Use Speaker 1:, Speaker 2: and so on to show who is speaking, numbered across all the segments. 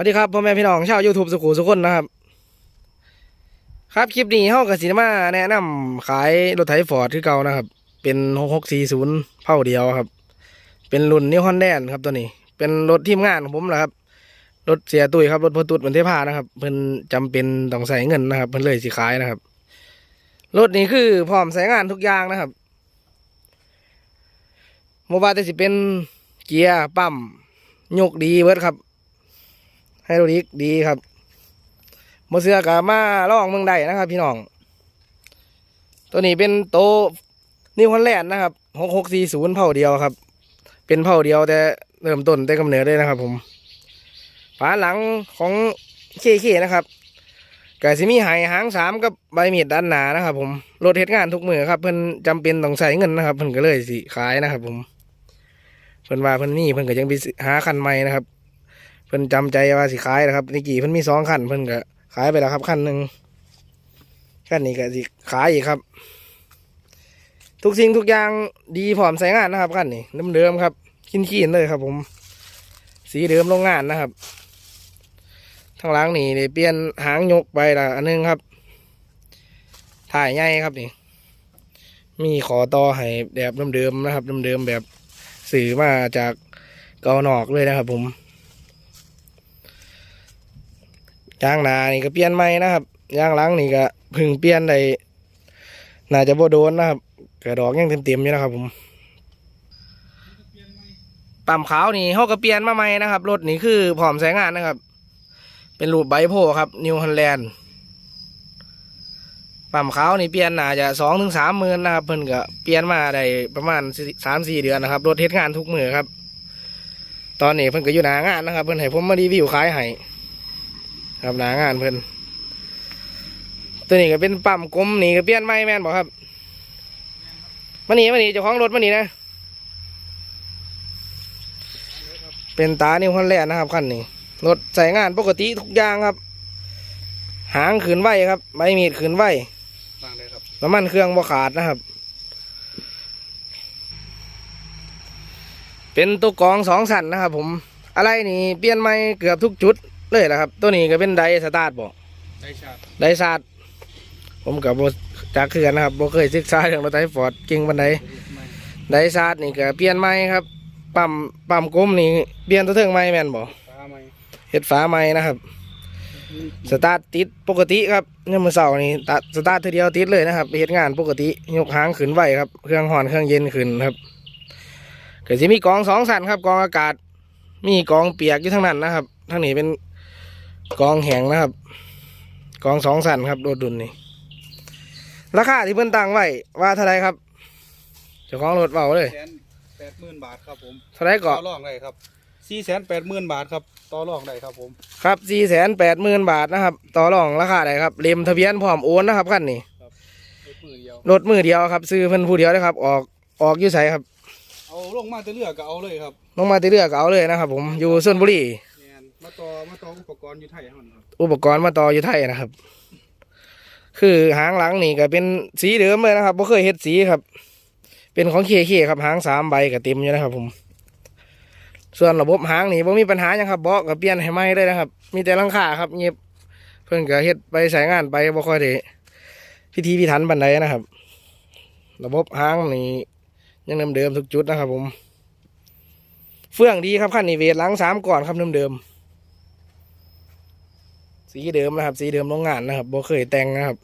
Speaker 1: วัสดีครับพ่อแม่พี่น้องชาวยูทูบสุขุสุคนนะครับ ครับคลิปนี้เฮากับสีมาแนะนำขายรถไถฟอร์ดที่เก่านะครับ เป็นหกหกสี่ศูนย์เผ่าเดียวครับ เป็นรุ่นนิวฮอนแดนครับตัวนี้ เป็นรถทีมงานของผมแหละครับ รถเสียตุยครับรถพอตุดเหมือนเทพานะครับ เพิ่นจำเป็นต้องใส่เงินนะครับ เพิ่นเลยสิขายนะครับ รถนี้คือพร้อมใช้งานทุกอย่างนะครับโมบายแต่สิเป็นเกียร์ปั๊มยกดีเวิร์ดครับ ไฮโดรลิกดีครับโมเสือกามาล่องเมืองใดนะครับ พี่น้อง ตัวนี้เป็นโตนิวฮอลแลนด์นะครับหกหกสี่ศูนย์เผ่าเดียวครับ เป็นเผ่าเดียวแต่เริ่มต้นแต่กำเนิดเลยนะครับ ผมฝาหลังของเคเคนะครับกสิมีไหหางสามกับใบมีดด้านหนานะครับ ผมรถเหตุงานทุกมือครับ เพิ่นจำเป็นต้องใส่เงินนะครับ เพิ่นก็เลยสิขายนะครับ ผม เพิ่นว่าเพิ่นนี่เพิ่นก็ยังไปหาคันใหม่นะครับ เพิ่นจำใจว่าสิขายนะครับนิกี่เพิ่นมีสองคันเพิ่นก็ขายไปแล้วครับคันหนึ่งคันนี้ก็สิขายอีกครับ ทุกสิ่งทุกอย่างดีพร้อมใช้งานนะครับคันนี้เดิมๆครับขินขีนๆเลยครับ ผม สีเดิมโรงงานนะครับทางหลังนี่เปลี่ยนหางยกไปละอันนึงครับ ถ่ายใหญ่ครับนี่มีขอต่อให้แบบเดิมๆนะครับเดิมๆแบบสื่อมาจากเกาหนอกเลยนะครับ ผม ยางหนานี่ก็เปลี่ยนใหม่นะครับยางหลังนี่ก็พึ่งเปลี่ยนได้น่าจะโบโดนนะครับกระดอกยังเต็มๆอยู่นะครับผมปั๊มขาวนี่เขาก็เปลี่ยนมาใหม่นะครับรถนี่คือพร้อมใช้งานนะครับ เป็นรูปไบโพครับนิวฮอลแลนด์ปั๊มขาวนี่เปลี่ยนน่าจะสองถึงสามหมื่นนะครับเพิ่นก็เปลี่ยนมาได้ประมาณสามสี่เดือนนะครับรถเทศงานทุกมือครับ ตอนนี้เพิ่นก็อยู่หนางานนะครับ เพิ่นให้ผมมารีวิวขายให้ ครับหนางานเพิ่นตัวนี้ก็เป็นปั๊มกลมนี่ก็เปลี่ยนไม้แม่นบอกครับมานี่มานี่เจ้าของรถมานี่นะ เป็นตานิวฮอลแลนด์นะครับคันนี้รถใส่งานปกติทุกอย่างครับ หางขืนไหวครับใบมีดขืนไหว
Speaker 2: ฟังเลยครับ
Speaker 1: น้ำมันเครื่องบ่ขาดนะครับ เป็นตัวกรองสองสันนะครับผม อะไรนี่เปลี่ยนใหม่เกือบทุกจุด เลยนะครับ ตัวนี้ก็เป็นไดสตาร์ทบอก
Speaker 2: ได้ชาติ
Speaker 1: ไดซาดผมกับโบจากเขื่อนนะครับโบเคยศึกษาเรื่องรถไถฟอร์ดเก่งบันได
Speaker 2: ไม่
Speaker 1: ไดซาดนี่ก็เปลี่ยนใหม่ครับปั๊มปั๊มกลมนี่เปลี่ยนตัวเทิงใหม่แม่นบ่
Speaker 2: ฟ้าไม่
Speaker 1: เฮ็ดฝาใหม่นะครับ สตาร์ทติดปกติครับเนี่ยมือเสาร์นี่ตัดสตาร์ททีเดียวติดเลยนะครับไปเฮ็ดงานปกติยกหางขึ้นไหวครับเครื่องห่อนเครื่องเย็นขึ้นครับก็จะมีกรองสองสันครับกรองอากาศ มีกรองเปียกอยู่ทั้งนั้นนะครับทั้งนี้เป็น กรองแห้งนะครับกรองสองสันครับโดดดุนนี่ราคาที่เพิ่นตั้งไว้ว่าเท่าไรครับเจ้าของรถเบาเลย
Speaker 2: แสนแปดหมื่นบาทครับผม
Speaker 1: เท่าไร
Speaker 2: ต่
Speaker 1: เกาะ
Speaker 2: อรองได้ครับสี่แสนแปดหมื่นบาทครับต่อรองได้ครับผม
Speaker 1: ครับสี่แสนแปดหมื่นบาทนะครับ ต่อรองราคาได้ครับเล่มทะเบียนพร้อมโอนนะครับคันนี้
Speaker 2: รถมือเดียว
Speaker 1: รถมือเดียวครับ ซื้อเพิ่นผู้เดียวนะครับ ออกออกอยู่ไสครับ
Speaker 2: เอาลงมาจะเลือกก็เอาเลยครับ
Speaker 1: ลงมาตีเรือก็เอาเลยนะครับ ผมอยู่ชนบุรี
Speaker 2: แมาต่อมาต่ออุปกรณ์อยู่ไทยนะครับ
Speaker 1: อุปกรณ์มาต่ออยู่ไทยนะครับ คือหางหลังนี่ก็เป็นสีเดิมเลยนะครับบ่เคยเฮ็ดสีครับ เป็นของเคเคครับหางสามใบก็เต็มอยู่นะครับ ผม ส่วนระบบหางนี่บ่มีปัญหายังครับเบาะก็เปลี่ยนให้ใหม่เลยนะครับ มีแต่ลังคาครับเงียบเพิ่อนก็เฮ็ดไปใส่งานไปบ่ค่อยได้พิธีพิถันปานใดนะครับ ระบบหางนี่ยังเดิมๆทุกจุดนะครับ ผม เฟื่องดีครับคันนี้เวทหลังสามก่อนครับเดิมๆ สีเดิมนะครับ สีเดิมโรงงานนะครับบ่เคยแต่งนะครับ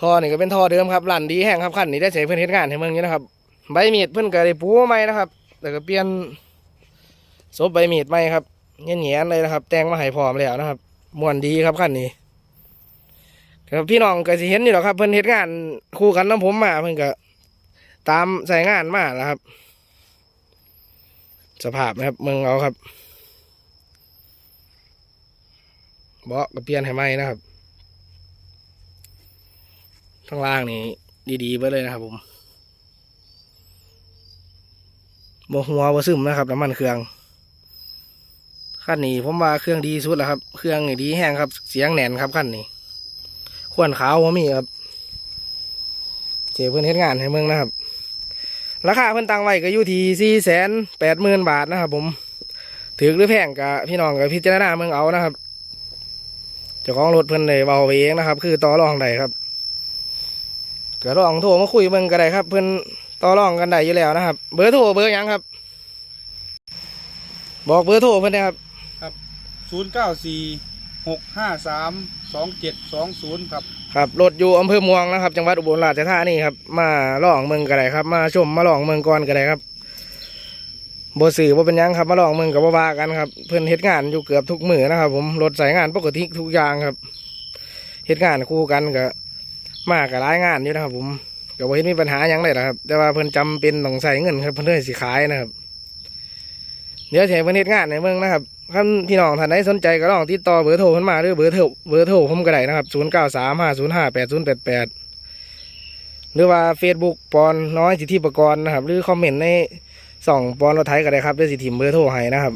Speaker 1: ท่อนี่ก็เป็นท่อเดิมครับลั่นดีแห้งครับคันนี้ได้ใช้เพื่อนเฮ็ดงานให้เมืองนี้นะครับ ใบมีดเพื่อนก็ได้ปูมาใหม่นะครับแต่ก็เปลี่ยนซบใบมีดใหม่ครับเงี้ยนๆเลยนะครับ แต่งมาให้พร้อมแล้วนะครับม่วนดีครับคันนี้ครับพี่น้องก็สิเห็นอยู่หรอครับ เพื่อนเฮ็ดงานคู่กันน้ำผมมาเพื่อนก็ตามใส่งานมาแล้วครับ สภาพนะครับเมืองเอาครับ เบาะก็เปลี่ยนให้ใหม่นะครับข้างล่างนี่ดีๆไปเลยนะครับผมบหัวบซึมนะครับน้ำมันเครื่องขั้นนี้ผมว่าเครื่องดีสุดแล้วครับ เครื่องดีแห้งครับ เสียงแหน่นครับขั้นนี้ขวนขาวว่ามีครับ เจเพื่อนเฮ็ดงานให้เมืองนะครับ ราคาเพิ่อนตังไว้ก็อยู่ที่สี่แสนแปดหมื่นบาทนะครับผม ถือหรือแพงกับพี่น้องกับพิจารณาเมืองเอานะครับ เจ้าของรถเพิ่นเลยเบาไปเองนะครับ คือต่อรองได้ครับก็ลองโทรมาคุยเมืองก็ได้ครับ เพิ่นต่อรองกันได้อยู่แล้วนะครับ เบอร์โทรเบอร์หยังครับ บอกเบอร์โทรเพิ่นนะครับ
Speaker 2: ศูนย์เก้าสี่หกห้าสามสองเจ็ดสองศูนย์ครับ
Speaker 1: ครับรถอยู่อำเภอเมืองนะครับ จังหวัดอุบลราชธานีครับมาลองเมืองก็ได้ครับ มาชมมาลองเมืองก่อนก็ได้ครับ บ่สื่อบ่เป็นยังครับมาลองมืองกับบ่ว่ากันครับ เพิ่อนเฮ็ดงานอยู่เกือบทุกมือนะครับ ผมรถใส่งานปกติทุกอย่างครับเฮ็ดงานคู่กันก็มากกับหลายงานอยู่นะครับ ผมก็บ่เห็นมีปัญหายังเลยนะครับ แต่ว่าเพิ่อนจำเป็นต้องใส่เงินครับเพิ่อนเลยสิขายนะครับ เดี๋ยวสิให้เพิ่อนเฮ็ดงานในเมืองนะครับท่านพี่น้องท่านใดสนใจก็ลองติดต่อเบอร์โทรเพิ่นมาหรือเบอร์โทรเบอร์โทรผมก็ได้นะครับ0935058088หรือว่า Facebook ปอนน้อยสิทธิประกรณ์นะครับ หรือคอมเมนต์ใน ส่องปอนรถไทยก็ได้ครับด้วยสิทิมเบอร์โทรให้นะครับ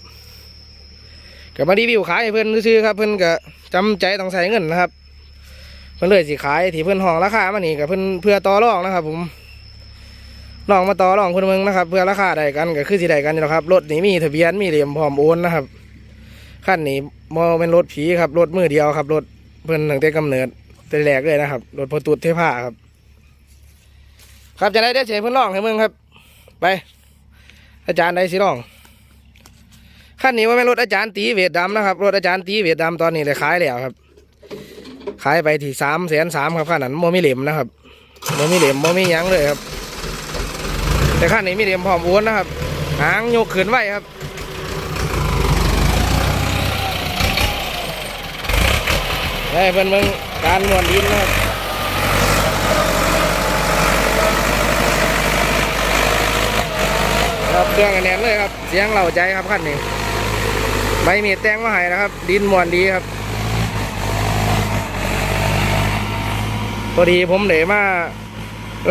Speaker 1: ก็มารีวิวขายให้เพิ่อนซื้อครับเพิ่อนก็จำใจต้องใส่เงินนะครับ เพิ่อนเลยสิขายที่เพิ่อนห้องราคามานี่กับเพิ่อนเพื่อต่อรองนะครับ ผมลองมาต่อรองคนเมืองนะครับ เพื่อราคาได้กันก็คือสิได้กันอยู่แล้วครับรถนี่มีทะเบียนมีเหลี่ยมพร้อมโอนนะครับขั้นนี้มอเป็นรถผีครับรถมือเดียวครับรถเพิ่อนตั้งแต่กำเนิดแต่แรกเลยนะครับรถพอตูดเทผ้าครับ ครับจะได้ได้เสียเพิ่อนร้องให้เมืองครับ ไป อาจารย์ได้สิร้องขั้นนี้ว่าเป็นรถอาจารย์ตีเวทดำนะครับ รถอาจารย์ตีเวทดำตอนนี้เลยขายแล้วครับ ขายไปที่สามแสนสามครับขั้นนั้นโมมีเหลี่ยมนะครับโมมีเหลี่ยมโมมียังเลยครับ แต่ขั้นนี้มีเหลี่ยมพร้อมโอนนะครับ หางโยกขึ้นไว้ครับให้เพิ่อนเมืองการนวลดินนะครับ ครับเครื่องอันแน่นเลยครับ เสียงเหล่าใจครับขั้นนี้ใบมีแตงมาให้นะครับ ดินมวนดีครับพอดีผมเดมา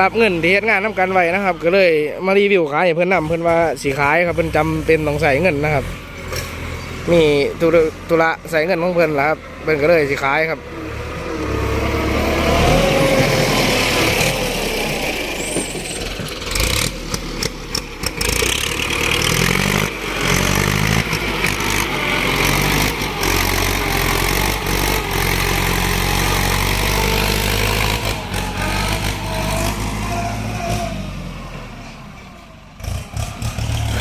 Speaker 1: รับเงินที่เฮ็ดงานน้ำกันไว้นะครับ ก็เลยมารีวิวขายเพื่อนนำเพื่อนว่าสีขายครับเพื่อนจำเป็นต้องใส่เงินนะครับ มีตุระตุระใส่เงินของเพื่อนแล้วครับเพื่อนก็เลยสีขายครับ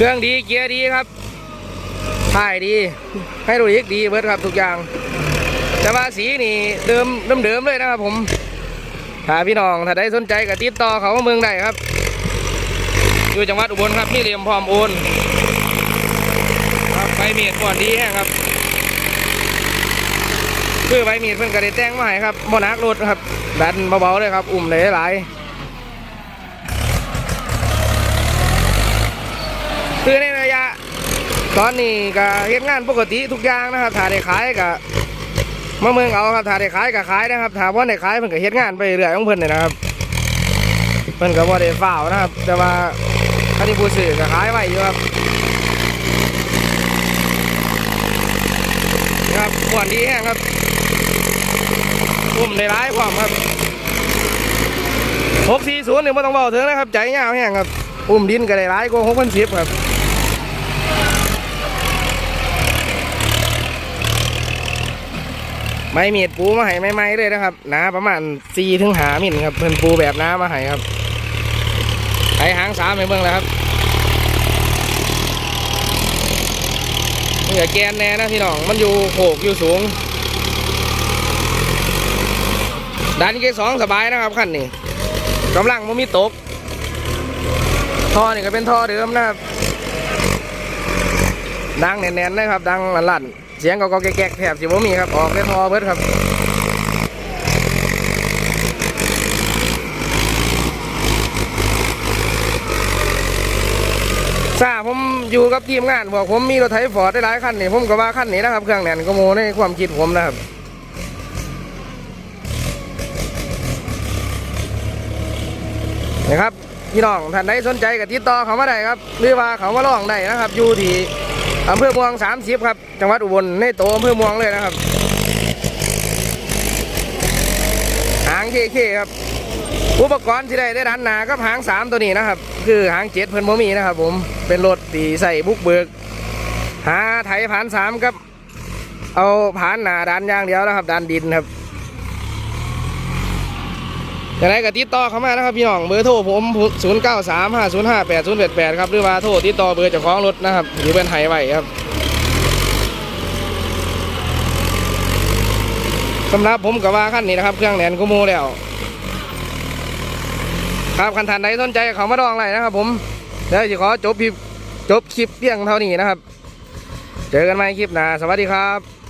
Speaker 1: เครื่องดีเกียร์ดีครับถ่ายดีให้ดูอีกดีเบิร์ดครับทุกอย่าง แต่ว่าสีนี่เดิมเดิมเดิมเลยนะครับผมถ้าพี่น้องถ้าได้สนใจก็ติดต่อเขาเมืองได้ครับ อยู่จังหวัดอุบลครับนี่เหลี่ยมพร้อมโอนครับใบมีดก่อนดีแห้งครับคือใบมีดเพิ่นก็ได้แต่งมาให้ครับโมนักรถครับ ดันเบาๆเลยครับ อุ่มเลยหลายอในระยะ ตอนนี้ก็เฮ็ดงานปกติทุกอย่างนะครับถ้าได้ขายก็มาเมืองเอาครับถ้าได้ขายก็ขายนะครับถ้าว่าได้ขายเพิ่นก็เฮ็ดงานไปเรื่อยของเพิ่นนี่นะครับเพิ่นก็บ่ได้ฝ้าวนะครับ แต่ว่าคันที่ผู้ซื้อก็ขายไว้อยู่ครับครับม่วนดีแห้งครับอุ้มได้ายพร้อมครับ640นี่บ่ต้องเว้าถึงนะครับ ใจยาวแห้งครับ อุ้มดินก็ได้หลายกว่าหกพันสิบครับ ไม้มีดปูมาให้ไม้ๆเลยนะครับหนาประมาณสี่ถึงหามิลครับเพิ่นปูแบบน้ามาให้ครับไอหางสามไปเบิ่งแล้วครับนี่ก็แกนแน่นะพี่น้องมันอยู่โขกอยู่สูงดันเกียร์สองสบายนะครับขั้นนี้กำลังมันมีตกท่อนี่ก็เป็นท่อเดิมนะครับดังแน่นๆนะครับ ดังลั่นๆ สียงก็ก็แก๊กแถบสิบ่มีครับ ออกได้ท่อเบิดครับทราผมอยู่กับทีมงานบอกผมมีรถไถฟอร์ดได้หลายคันนี่ผมก็ว่าคันนี้นะครับ เครื่องแน่นก็โมในความคิดผมนะครับนะครับพี่น้องท่านใดสนใจก็ติดต่อเขามาได้ครับ หรือว่าเขามาลองได้นะครับ อยู่ที่อำเภอเมือง30ครับ จังหวัดอุบลในโตอำเภอเมืองเลยนะครับ หางเคเคครับ อุปกรณ์ที่ได้ได้ดันหนากับหางสามตัวนี้นะครับ คือหางเจ็ดเพิ่นโมมีนะครับ ผมเป็นรถตีใส่บุกเบิก หาไถผ่านสามครับ เอาผ่านหนาดันอย่างเดียวนะครับดันดินครับอย่างไรก็ติดต่อเข้ามานะครับพี่น้องเบอร์โทรผม 0 9 3 5 0 5 8 0 8 8 ครับหรือว่าโทรติดต่อเบอร์เจ้าของรถนะครับหรือเป็นไห้ไว้ครับ สำหรับผมกับว่าขั้นนี้นะครับ เครื่องแหนกูโมแล้ว ครับคันทันใดสนใจเขามาดองไรนะครับ ผมเดี๋ยวจะขอจบคลิปจบคลิปเพียงเท่านี้นะครับ เจอกันใหม่คลิปหน้าสวัสดีครับ